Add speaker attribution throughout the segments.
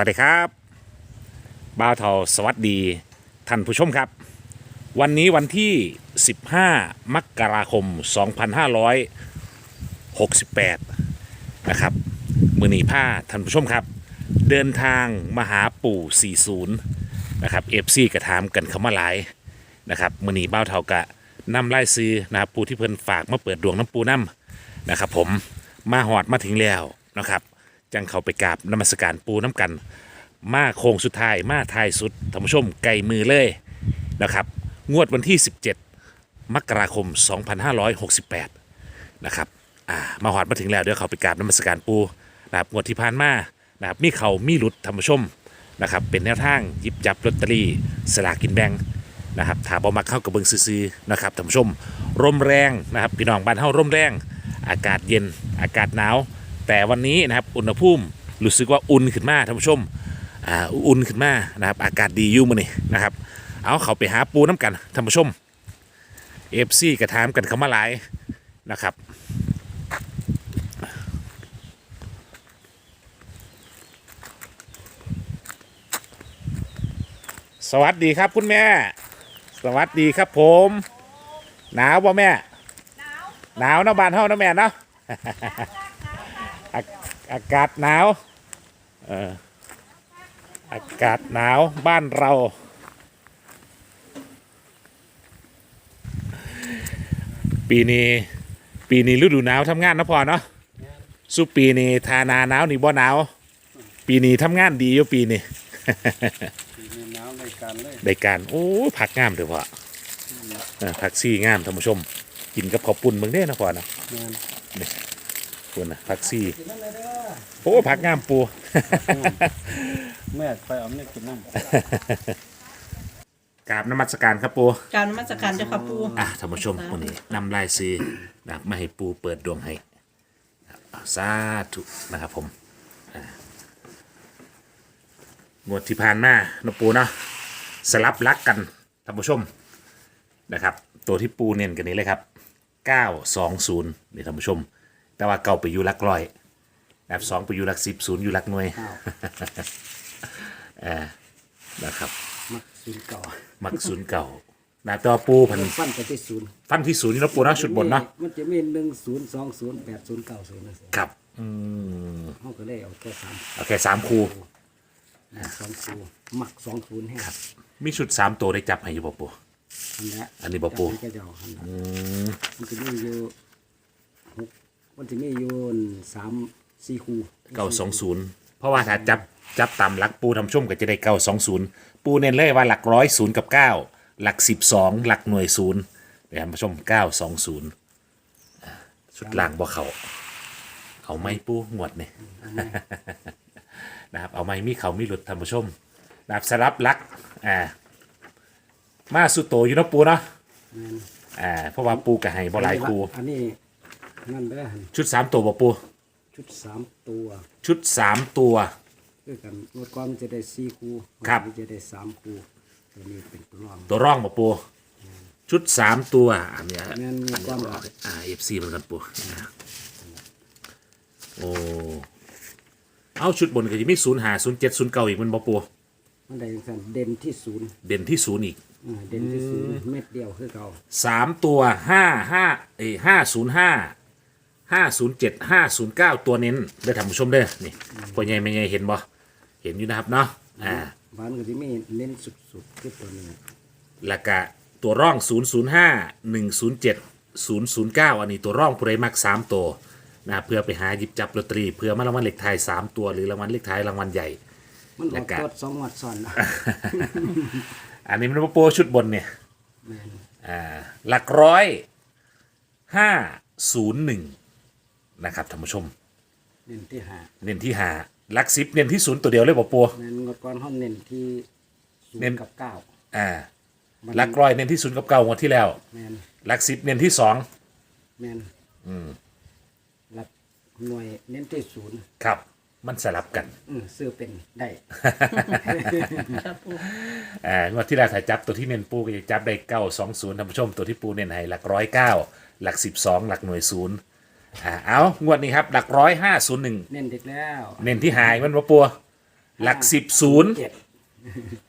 Speaker 1: วัสดีครับบ้าวเทาสวัสดี ท่านผู้ชมครับ วันนี้วันที่ 15 มกราคม 2568 นะครับ มือหนีผ้าท่านผู้ชมครับ เดินทางมาหาปู่ 40 นะครับเอฟซีกระถามกันคำว่าหลายนะครับมือหนีบ้าวเทากะนำไล่ซื้อนะครับปูที่เพิ่นฝากมาเปิดดวงน้ำปูน้ำนะครับผมมาหอดมาถึงแล้วนะครับ จังเขาไปกราบนมัสการปูน้ำกัน มาโค้งสุดท้ายมาท้ายสุดท่านผู้ชมไกลมือเลยนะครับ งวดวันที่ 17 มกราคม 2568 นะครับอ่ามาหอดมาถึงแล้วเดี๋ยวเขาไปกราบนมัสการปูนะครับงวดที่ผ่านมานะครับมีเขามีหลุดท่านผู้ชมนะครับเป็นแนวทางหยิบจับลอตเตอรี่สลากกินแบ่งนะครับถาบอมาเข้ากับเบิงซื้อๆนะครับท่านผู้ชมร่มแรงนะครับพี่น้องบ้านเฮาร่มแรง อากาศเย็นอากาศหนาว แต่วันนี้นะครับอุณหภูมิรู้สึกว่าอุ่นขึ้นมาท่านผู้ชมอ่าอุ่นขึ้นมานะครับอากาศดีอยู่มื้อนี้นะครับ เอาเขาไปหาปูน้ำกันท่านผู้ชมเอฟซีกระถามกันเขามาหลายนะครับสวัสดีครับคุณแม่ สวัสดีครับผม หนาวป่ะแม่ หนาวนะบ้านเฮานะแม่เนาะ อาอากาศหนาวเอออากาศหนาวบ้านเรา ปีนี้ปีนี้ฤดูหนาวทำงานนะพอเนาะสู้ปีนี้ทาหนาหนาวนี่บ่หนาว ปีนี้ทำงานดีอยู่ปีนี้
Speaker 2: มีน้ำในการเลย
Speaker 1: ได้การโอ้ยผักงามเถอะพ่อเออผักซี่งามท่านผู้ชม กินกับข้าวปุ้นเบิ่งเด้นะพ่อนะ
Speaker 2: งาน
Speaker 1: ปุ้นนะผักซี่
Speaker 2: กินนั่นเลยเด้อ
Speaker 1: โอ้ผักงามปู
Speaker 2: แม่ไปเอาเนี่ยกินน้ำ
Speaker 1: กราบนมัสการครับปู
Speaker 3: การนมาจากการเจ้าค่ะปู
Speaker 1: อะท่านผู้ชมวันนี้นำลายซื้อนะครับมาให้ปูเปิดดวงให้อะสาธุนะครับผมอะงวดที่ผ่านมาเนาะปูเนาะสลับลักกันท่านผู้ชมนะครับ ตัวที่ปูเน้นกันนี้เลยครับ 920นี่ท่านผู้ชม แต่ว่าเก่าไปอยู่หลักร้อยนะครับสองไปอยู่หลักสิบศูนย์อยู่หลักหน่วย
Speaker 2: อ้าว
Speaker 1: นะครับ
Speaker 2: มักศูนย์เก่า
Speaker 1: มักศูนย์เก่านะครับแตัวาปูพัน
Speaker 2: ฟันไปที่ศูนย์
Speaker 1: ฟันที่ศูนย์นี่เนาะปูเนาะชุดบนเนาะ
Speaker 2: มันจะมีหนึ่งศูนย์สองศูนย์แปดศูนย์เก้าศูนย์นั่นสิ
Speaker 1: ครับอืม
Speaker 2: เขาก็เลยเอาแค่สาม
Speaker 1: โอเคสามคู
Speaker 2: สองศูนย์มักสองศูนย์ให้
Speaker 1: มีชุดสามตัวได้จับให้อยู่บ่ปู
Speaker 2: อันนี้
Speaker 1: อันนี้บ่ปู่
Speaker 2: ก็จะเอาอันนั้นมันจะมีอยู่หก มันจะมีอยู่สามสี่คู่
Speaker 1: เก้าสองศูนย์เพราะว่าถ้าจับจับตามหลักปูทำชุ่มก็จะได้เก้าสองศูนย์ปูเน้นเลยว่าหลักร้อยศูนย์กับเก้าหลักสิบสองหลักหน่วยศูนย์เดี๋ยวท่านผู้ชมเก้าสองศูนย์ชุดล่างบ่เขาเอาไหม่ปูงวดนี่นะครับเอาไหม่มีเขามีหลุดท่านผู้ชมนะครับสลับลักอ่ามาสุโตอยู่เนาะปูเนาะ
Speaker 2: แม่น
Speaker 1: อ่าเพราะว่าปูกับไห้บ่หลายคู
Speaker 2: อันนี้ นั่นเด้อหั่น
Speaker 1: ชุดสามตัวบ่ปู
Speaker 2: ชุดสามตัว
Speaker 1: ชุดสามตัว
Speaker 2: คือกันงวดก่อนมันจะได้สี่คู่
Speaker 1: ครับ
Speaker 2: มันจะได้สามคู่ตัวนี้เป็นตัวรอง
Speaker 1: ตัวร่องบ่ปูชุดสามตัวอันเนี้ย
Speaker 2: แม่นมีความหลาก
Speaker 1: อ่าเอฟซีเหมือนกันปูอ่าโอ้เอาชุดบนก็จะมีศูนย์หาศูนย์เจ็ดศูนย์เก้าอีกมันบ่ปู
Speaker 2: มันได้สั่นเด่นที่ศูนย์
Speaker 1: เด่นที่ศูนย์อีก
Speaker 2: อ่าเด่นที่ศูนย์เม็ดเดียวคือเก่า
Speaker 1: สามตัวห้าห้าเอ้ห้าศูนย์ห้า ห้าศูนย์เจ็ดห้าศูนย์เก้าตัวเน้นได้ทำผู้ชมเด้อนี่พ่อใหญ่ไม่ใหญ่เห็นบ่เห็นอยู่นะครับเนาะอ่า
Speaker 2: บ้านก็จะมีเน้นสุดๆคือตัวนี้
Speaker 1: แล้วก็ตัวร่อง 005 107 009 อันนี้ตัวร่องผู้ใดมัก 3 ตัวนะเพื่อไปหาหยิบจับลอตเตอรี่เพื่อมารางวัลเลขท้าย 3 ตัวหรือรางวัลเลขท้ายรางวัลใหญ่
Speaker 2: มันอ
Speaker 1: แล้
Speaker 2: อ
Speaker 1: ว
Speaker 2: ก
Speaker 1: ก็
Speaker 2: ตดสองงวัดซ้อนนะ
Speaker 1: อันนี้มันโปรชุดบนเนี่ย
Speaker 2: แม่น
Speaker 1: อ่าหลักร้อยห้าศูนย์หนึ่ง นะครับท่านผู้ชม
Speaker 2: เน้นที่หา
Speaker 1: เน้นที่หาหลักสิบเน้นที่ศูนย์ตัวเดียวเลยบ่ปัว
Speaker 2: แม่นงวดก่อนห้องเน้นที่ศูน
Speaker 1: เน้น
Speaker 2: ย์กับเก้า
Speaker 1: อ่าหลักร้อยเน้นที่ศูนย์กับเก้างวดที่แล้ว
Speaker 2: แม่น
Speaker 1: หลักสิบเน้นที่สอง
Speaker 2: แม่นหลักหน่วยเน้นที่ศูนย์
Speaker 1: ครับ มันสลับกัน
Speaker 2: อือซื้อเป็นได้
Speaker 3: ค่ะปู
Speaker 1: อ่างวดที่แล้วถ้าจับตัวที่เน้นปูก็จะจับได้เก้าสองศูนย์ท่านผู้ชมตัวที่ปูเน้นให้หลักร้อยเก้าหลักสิบสองหลักหน่วยศูนย์ อ่าเอางวดนี้ครับ หลักร้อยห้าศูนย์หนึ่ง
Speaker 2: เน้นเด็กแล้ว
Speaker 1: เน้นที่หายมันมาปัวหลักสิบศูนย์
Speaker 2: เจ็ด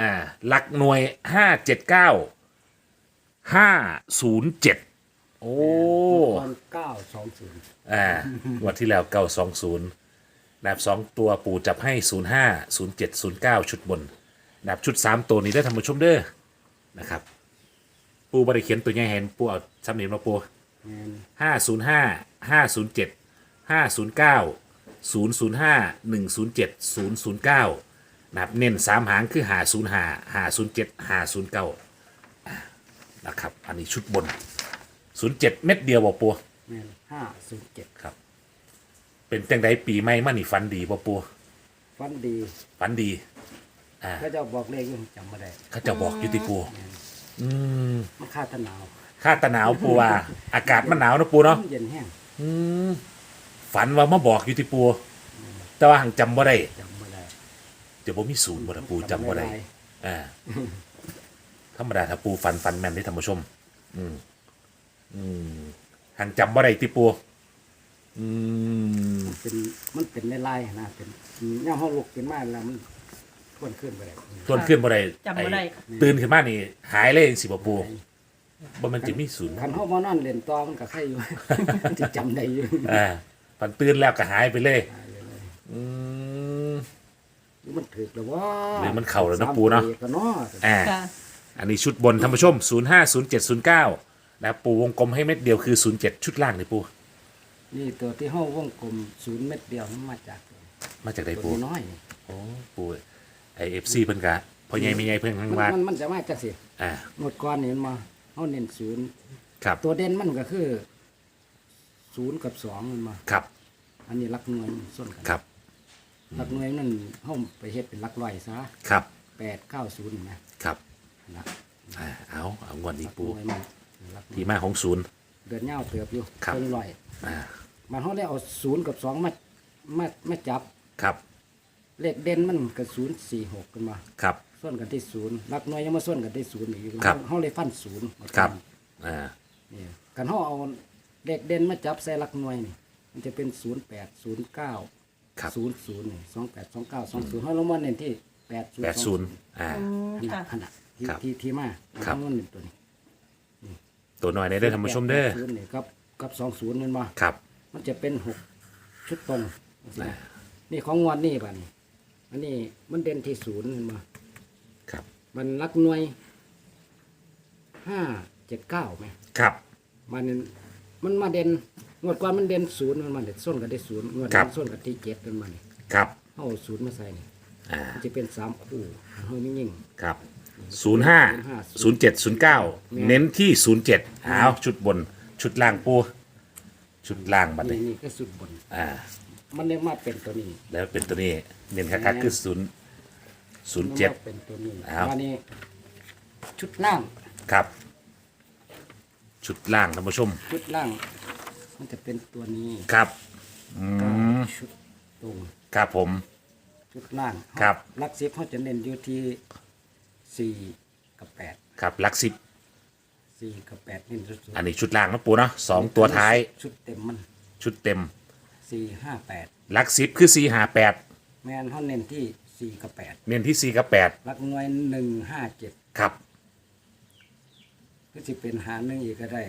Speaker 1: อ่าหลักหน่วยห้าเจ็ดเก้าห้าศูนย์เจ็ดโอ้
Speaker 2: ตอนเก้าสองศูนย์
Speaker 1: อ่าวันที่แล้วเก้าสองศูนย์นับสองตัวปู่จับให้ศูนย์ห้าศูนย์เจ็ดศูนย์เก้าชุดบนนับชุดสามตัวนี้ได้ทำมาชมเด้อนะครับ ปูบริเขียนตัวใหญ่เห็นปูเอาสำเนียงมาปู
Speaker 2: แม่น
Speaker 1: ห้าศูนย์ห้า ห้าศูนย์เจ็ดห้าศูนย์เก้าศูนย์ศูนย์ห้าหนึ่งศูนย์เจ็ดศูนย์ศูนย์เก้านะครับเน้นสามหางคือหาศูนย์ห้าหาศูนย์เจ็ดหาศูนย์เก้านะครับ อันนี้ชุดบนศูนย์เจ็ดเม็ดเดียวบ่ปู
Speaker 2: แม่นห้าศูนย์เจ็ด
Speaker 1: ครับ เป็นจังไดปีใหม่มานี่ฟันดีบ่ปู
Speaker 2: ฟันดี
Speaker 1: ฟันดี
Speaker 2: ก็จะบอกเลขอยังจำไม่ได้
Speaker 1: เขาจะบอกอยุติปูอืม
Speaker 2: มันค่าตะหนาว
Speaker 1: ค่าตะหนาวปูว่า อากาศมันหนาวนะปูเนาะ
Speaker 2: เย็นแห้ง
Speaker 1: อืมฝันว่ามาบอกอยุติปูแต่ว่าหังจำบ่ได้
Speaker 2: จำไม่ได้
Speaker 1: เดี๋ยวผมมีศูนย์บ่ล่ะปูจำบ่ได้
Speaker 2: หลาย
Speaker 1: อ่าธรรมดาถ้าปูฟันฟันแม่นได้ท่านผู้ชม อืมอืมหังจำบ่ได้ติปูอืม
Speaker 2: มันเป็นมันเป็นลายๆนะเป็นย่างห้องลุกขึ้นมาแล้วมันทวนขึ้นไปเลย
Speaker 1: ต้นขึ้นบ่ได้
Speaker 3: จำบ่ได้
Speaker 1: อ้ตื่นขึ้นมานี่หายเลยสิบ่ปู บ่มันจะมีศูนย์
Speaker 2: คันห้องมานอนเล่นต่อมันก็ใครอยู่ที่จำได้อยู่
Speaker 1: อ่าฟันตื่นแล้วก็หายไปเลย อืม
Speaker 2: หรือมันถือแล้วว่า
Speaker 1: หรือมันเข้าแล้วนะปูเนาะ
Speaker 2: สมปีก็เนาะ
Speaker 1: อ่า
Speaker 3: ค่ะ
Speaker 1: อันนี้ชุดบนท่านผู้ชม 0 5 0 7 0 9นะปูวงกลมให้เม็ดเดียวคือ 07 ชุดล่างนี่ปู
Speaker 2: นี่ตัวที่ห้องวงกลมศูนย์เม็ดเดียวมันมาจาก
Speaker 1: มาจากไหน
Speaker 2: ตัว
Speaker 1: ปู
Speaker 2: น้อย
Speaker 1: โอ้ปูไอเอฟซีเพิ่นกะพอใหญ่ไม่ใหญ่เพิ่นข้าง
Speaker 2: มัน
Speaker 1: ว่า
Speaker 2: มันมันจะมาจากสิ
Speaker 1: อ่า
Speaker 2: หมดก้อนนี่มันมา เขาเน้นศูนย์
Speaker 1: ครับ
Speaker 2: ตัวเด่นมันก็คือศูนย์กับสองมันมา
Speaker 1: ครับ
Speaker 2: อันนี้รักหน่วยมันส่วนกัน
Speaker 1: ครับ
Speaker 2: รักหน่วยนั่นห้องไปเฮ็ดเป็นรักร้อยซะ
Speaker 1: ครับ
Speaker 2: แปดเก้าศูนย์นะครับนะ
Speaker 1: อ่าเอาเอางวดนี้
Speaker 2: รัก
Speaker 1: ปู
Speaker 2: หน่วยมันรักหน่วย
Speaker 1: ที่มาของศูนย์
Speaker 2: เดือนเงาเติบอยู่
Speaker 1: ครับ
Speaker 2: เป็นร้อย
Speaker 1: อ่า
Speaker 2: มันเขาได้เอาศูนย์กับสองมามามาจับ
Speaker 1: ครับ
Speaker 2: เลขเด่นมันกับศูนย์สี่หกกันมา
Speaker 1: ครับ
Speaker 2: ส่วนกันที่ศูนย์รักหน่วยยังมาส่วนกันที่ศูนย์อีก
Speaker 1: ครับ
Speaker 2: เขาเลยฟันศูนย์
Speaker 1: ครับอ่า
Speaker 2: นี่กันเขาเอาเลขเด่นมาจับใส่รักหน่วยนี่มันจะเป็นศูนย์แปดศูนย์เก้า
Speaker 1: ครับ
Speaker 2: ศูนย์ศูนย์นี่สองแปดสองเก้าสองศูนย์เขาลงมาเน้นที่แปดศูนย์
Speaker 1: แปดศูนย์อ่า
Speaker 3: อืม
Speaker 2: ขนา
Speaker 3: ค่ะ
Speaker 2: ดขนาดที่
Speaker 1: ครับ
Speaker 2: ที่ที่มา
Speaker 1: ครับ
Speaker 2: เขาลงมาเน้นตัวนี้
Speaker 1: ตัวหน่อยในได้อท่านผู้ชมเด้อ
Speaker 2: ศูนย์นี่กับกับสองศูนย์มันมา
Speaker 1: ครับ
Speaker 2: มันจะเป็นหกชุดตรง นี่ของงวดนี่ป่ะนี่อันนี้มันเด่นที่ศูนย์มันมา
Speaker 1: ครับ
Speaker 2: มันรักหน่วยห้าเจ็ดเก้าไหม
Speaker 1: ครับ
Speaker 2: มันมันมาเด่นงวดก่อนมันเด่นศูนย์มันมาเด่นส้นกันได้ศูนย์งวด
Speaker 1: ครับ
Speaker 2: นี้ส้นกันที่เจ็ดมันมานี่
Speaker 1: ครับ
Speaker 2: เอาศูนย์มาใส่นี่
Speaker 1: อ่า
Speaker 2: มันจะเป็นสามคู่เฮ้ยไม่ยิ่ง
Speaker 1: ครับศูนย์ห้าศูนย์เจ็ดศูนย์เก้าเน้นที่ศูนย์เจ็ดเอาชุดบน ชุดล่างปูชุดล่างบัด
Speaker 2: นี่
Speaker 1: นี้
Speaker 2: นี่ก็สุดบน
Speaker 1: อ่า
Speaker 2: มันเรียกมาเป็นตัวนี้
Speaker 1: แล้วเป็นตัวนี้ เน้นคักๆคือศูนย์ ศูนย์
Speaker 2: มัน
Speaker 1: เจ็ด
Speaker 2: มาเป็นตัวนี้
Speaker 1: อ้าว
Speaker 2: อันนี้ ชุดล่าง
Speaker 1: ครับ ชุดล่างท่านผู้ชม
Speaker 2: ชุดล่าง มันจะเป็นตัวนี้
Speaker 1: ครับ อืม
Speaker 2: ชุดตรง
Speaker 1: ครับผม
Speaker 2: ชุดล่าง
Speaker 1: ครับ
Speaker 2: ลักซิปเขาจะเน้นอยู่ที่สี่กับแปด
Speaker 1: ครับลักสิบ
Speaker 2: สี่กับแปดเน้นสุด
Speaker 1: อันนี้ชุดล่างนะปูเนาะสองตัวท้าย
Speaker 2: ชุดเต็มมัน
Speaker 1: ชุดเต็ม
Speaker 2: สี่ห้าแปด
Speaker 1: ลักสิบคือสี่หาแปด
Speaker 2: แมนเขาเน้นที่ สี่กับแปด
Speaker 1: เน้นที่สี่กับแปด
Speaker 2: ลักหน่วยหนึ่งห้าเจ็ด
Speaker 1: ครับ
Speaker 2: ก็จะเป็นหาหนึ่งอีกก็ได้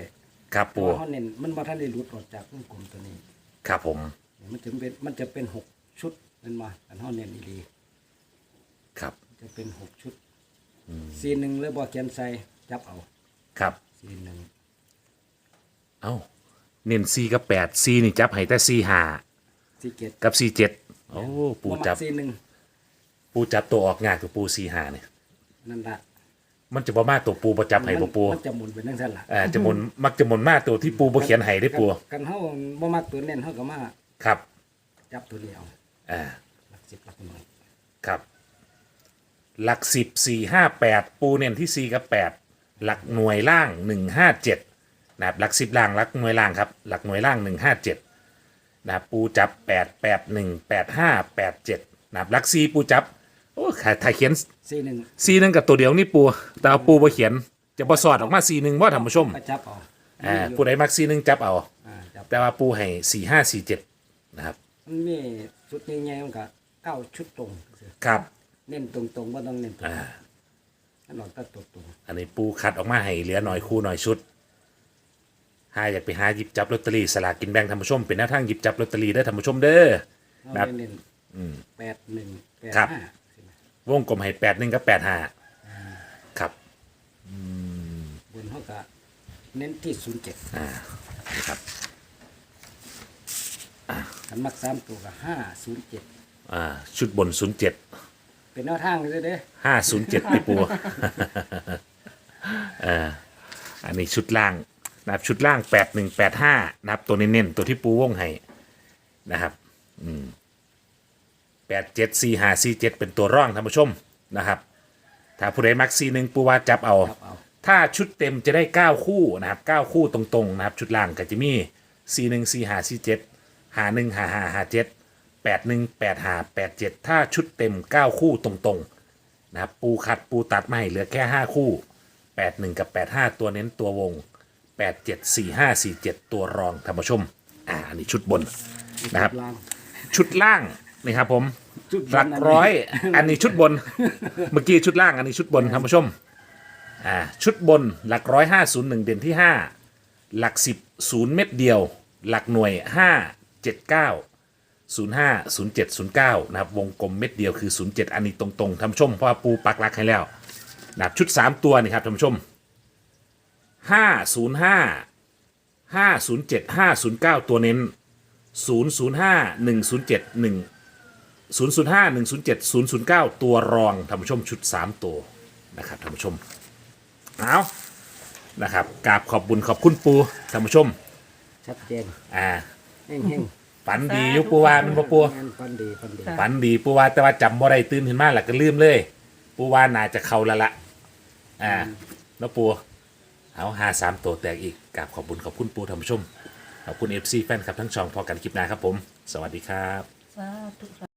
Speaker 1: ครับ
Speaker 2: เพ
Speaker 1: ปู
Speaker 2: ราะว่าเขาเน้นมันบ่ทันได้หลุดออกจากวงกลมตัวนี้
Speaker 1: ครับผม
Speaker 2: มันจะเป็นมันจะเป็นหกชุดนั่นมาอันเขาเน้นอีดี
Speaker 1: ครับ
Speaker 2: จะเป็นหกชุดสี่หนึ่งเลยบ่เขียนใส่จับเอา
Speaker 1: ครับ
Speaker 2: สี่หนึ่ง
Speaker 1: เอ้าเน้นสี่กับแปดสี่นี่จับให้แต่สี่หา
Speaker 2: สี่เจ็ด
Speaker 1: กับสี่เจ็ดโอ้ปูจับ
Speaker 2: สี่หนึ่ง
Speaker 1: ปูจับตัวออกงานกับปูสี่หาเนี่ย
Speaker 2: นั่นละ
Speaker 1: มันจะบ่มาตัวปูประจับให้บ่ปู
Speaker 2: มันจะหมุนไปนั่นสั่นละ
Speaker 1: อ่าจะหมุนมักจะหมุนมาตัวที่ปูบ่เขียนให้ได้ปู
Speaker 2: กันเฮาบ่มักตัวเน้นเฮาก็มา
Speaker 1: ครับ
Speaker 2: จับตัวนี้เอา
Speaker 1: อ่า
Speaker 2: หลักสิบหลักหน่วย
Speaker 1: ครับ หลักสิบสี่ห้าแปดปูเน้นที่สี่กับแปดหลักหน่วยล่างหนึ่งห้าเจ็ดนะครับหลักสิบล่างหลักหน่วยล่างครับ หลักหน่วยล่างหนึ่งห้าเจ็ดนะครับปูจับแปดแปดหนึ่งแปดห้าแปดเจ็ดนะครับหลักสี่ปูจับ โอ้ถ่ายถ่ายเขียน
Speaker 2: สี่หนึ่ง
Speaker 1: สี่หนึ่งกับตัวเดียวนี่ปูแต่เอาปูบ่เขียน จะบ่สอดออกมาสี่หนึ่งว่าท่านผู้ชม
Speaker 2: ก็จับเอา
Speaker 1: อ่าผู้ใดมักสี่หนึ่งจับเอา
Speaker 2: อ่าจับ
Speaker 1: แต่ว่าปูให้สี่ห้าสี่เจ็ดนะครับ
Speaker 2: มันมีชุดใหญ่ๆมันก็เก้าชุดตรง
Speaker 1: ครับ
Speaker 2: เน้นตรงๆว่าต้องเน้นตรง
Speaker 1: อ่า
Speaker 2: อันนอนตัดตัวตรง
Speaker 1: อันนี้ปูคัดออกมาให้เหลือหน่อยคู่หน่อยชุดหาอยากไปหาหยิบจับลอตเตอรี่สลากกินแบ่งท่านผู้ชมเป็นแนวทางหยิบจับลอตเตอรี่ได้อท่านผู้ชมเด้อ
Speaker 2: เอา
Speaker 1: ครับ
Speaker 2: เน้นแปดหนึ่งแปด
Speaker 1: ครับ
Speaker 2: ห้า
Speaker 1: วงกลมให้แปดหนึ่งกับแปดห้าครับ
Speaker 2: บนเขาก็เน้นที่ศูนย์เจ็ด
Speaker 1: อ่านี่ครับ
Speaker 2: ขันมักสามตัวก็ห้าศูนย์เจ็ด
Speaker 1: อ่าชุดบนศูนย์เจ็ด
Speaker 2: เป็นแนวทางเลยเด้อ
Speaker 1: ห้าศูนย์เจ็ดพี่ปูเอ่าอันนี้ชุดล่างนะครับชุดล่างแปดหนึ่งแปดห้านะครับตัวเน้นๆตัวที่ปูวงให้นะครับ แปดเจ็ดสี่ห้าสี่เจ็ดเป็นตัวร่องท่านผู้ชมนะครับ ถ้าผู้ใดมักสี่หนึ่งปูว่าจับเอา
Speaker 2: ครับเอา
Speaker 1: ถ้าชุดเต็มจะได้ 9 คู่นะครับ9คู่ตรงๆนะครับ ชุดล่างก็จะมี 4 1 4 5 4 7 5 1 5 5 5 7 8 1 8 5 8 7 ถ้าชุดเต็ม 9 คู่ตรงๆนะครับปูขัดปูตัดมาให้เหลือแค่ 5 คู่ 8 1 กับ 8 5 ตัวเน้นตัววง 8 7 4 5 4 7 ตัวรองท่านผู้ชม อ่าอันนี้ชุดบน นะครับ
Speaker 2: ล่าง
Speaker 1: ชุดล่าง นี่ครับผม
Speaker 2: ชุดบน
Speaker 1: หลักร้อย อันนี้ชุดบน เมื่อกี้ชุดล่างอันนี้ชุดบนท่านผู้ชมอ่าชุดบนหลักร้อยห้าศูนย์หนึ่งเด่นที่ห้าหลักสิบศูนย์เม็ดเดียว หลักหน่วยห้าเจ็ดเก้าศูนย์ห้าศูนย์เจ็ดศูนย์เก้านะครับวงกลมเม็ดเดียวคือศูนย์เจ็ดอันนี้ตรงๆท่านผู้ชมเพราะว่าปูปักหลักให้แล้วนะครับชุดสามตัวนี่ครับท่านผู้ชมห้าศูนย์ห้าห้าศูนย์เจ็ดห้าศูนย์เก้าตัวเน้นศูนย์ศูนย์ห้าหนึ่งศูนย์เจ็ดหนึ่ง 005 107 009 ตัวรองท่านผู้ชมชุด 3 ตัวนะครับท่านผู้ชมเอานะครับกราบขอบบุญขอบคุณปูท่านผู้ชม
Speaker 2: ชัดเจน
Speaker 1: อ่า
Speaker 2: แห้ง
Speaker 1: ฝันดีอยุปูวามันบ่ปู
Speaker 2: ๆงานฟันดีฟันดี
Speaker 1: ฝันดีปูวาแต่ว่าจำบ่ได้ตื่นขึ้นมาแล้วก็ลืมเลย ปูวาน่าจะเข้าและละอ่าแล้วปูเอาหาสามตัวแตกอีกกราบขอบบุญขอบคุณปูท่านผู้ชมขอบคุณ FC แฟนคลับทั้งช่องพอกันคลิปหน้าครับผม สวัสดีครับ
Speaker 3: สาธุ